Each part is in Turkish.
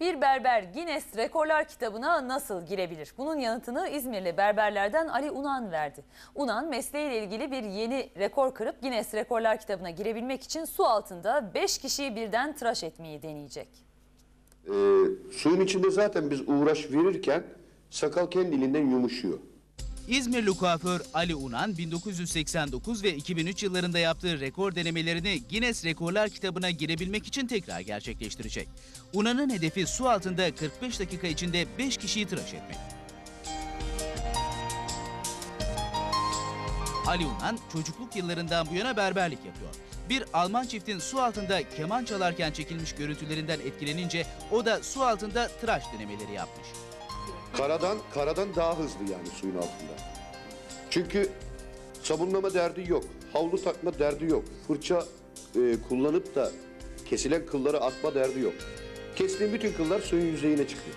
Bir berber Guinness Rekorlar kitabına nasıl girebilir? Bunun yanıtını İzmirli berberlerden Ali Unan verdi. Unan mesleğiyle ilgili bir yeni rekor kırıp Guinness Rekorlar kitabına girebilmek için su altında 5 kişiyi birden tıraş etmeyi deneyecek. Ee, suyun içinde zaten biz uğraş verirken sakal kendiliğinden yumuşuyor. İzmirli kuaför Ali Unan 1989 ve 2003 yıllarında yaptığı rekor denemelerini Guinness Rekorlar kitabına girebilmek için tekrar gerçekleştirecek. Unan'ın hedefi su altında 45 dakika içinde 5 kişiyi tıraş etmek. Ali Unan çocukluk yıllarından bu yana berberlik yapıyor. Bir Alman çiftin su altında keman çalarken çekilmiş görüntülerinden etkilenince o da su altında tıraş denemeleri yapmış. Karadan karadan daha hızlı yani suyun altında. Çünkü sabunlama derdi yok, havlu takma derdi yok, fırça e, kullanıp da kesilen kılları atma derdi yok. Kestiğim bütün kıllar suyun yüzeyine çıkıyor.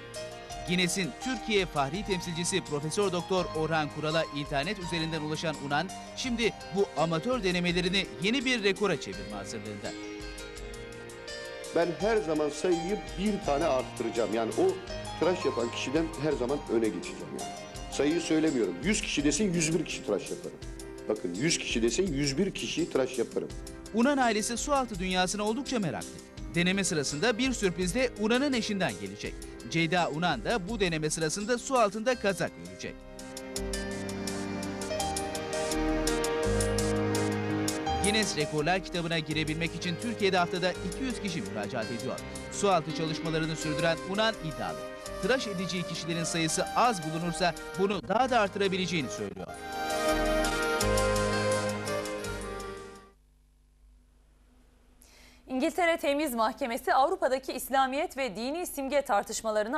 Guinness'in Türkiye Fahri Temsilcisi Profesör Doktor Orhan Kural'a internet üzerinden ulaşan Unan, şimdi bu amatör denemelerini yeni bir rekora çevirme hazırlığında. Ben her zaman sayıyı bir tane arttıracağım. Yani o tıraş yapan kişiden her zaman öne geçeceğim yani. Sayıyı söylemiyorum. 100 kişi desin 101 kişi tıraş yaparım. Bakın 100 kişi desin 101 kişiyi tıraş yaparım. Unan ailesi sualtı dünyasına oldukça meraklı. Deneme sırasında bir sürpriz de Unan'ın eşinden gelecek. Ceyda Unan da bu deneme sırasında su altında kazak görecek. Guinness Rekorlar kitabına girebilmek için Türkiye'de haftada 200 kişi müracaat ediyor. Sualtı çalışmalarını sürdüren Unan iddialı. Tıraş edeceği kişilerin sayısı az bulunursa bunu daha da artırabileceğini söylüyor. İngiltere Temiz Mahkemesi Avrupa'daki İslamiyet ve dini simge tartışmalarını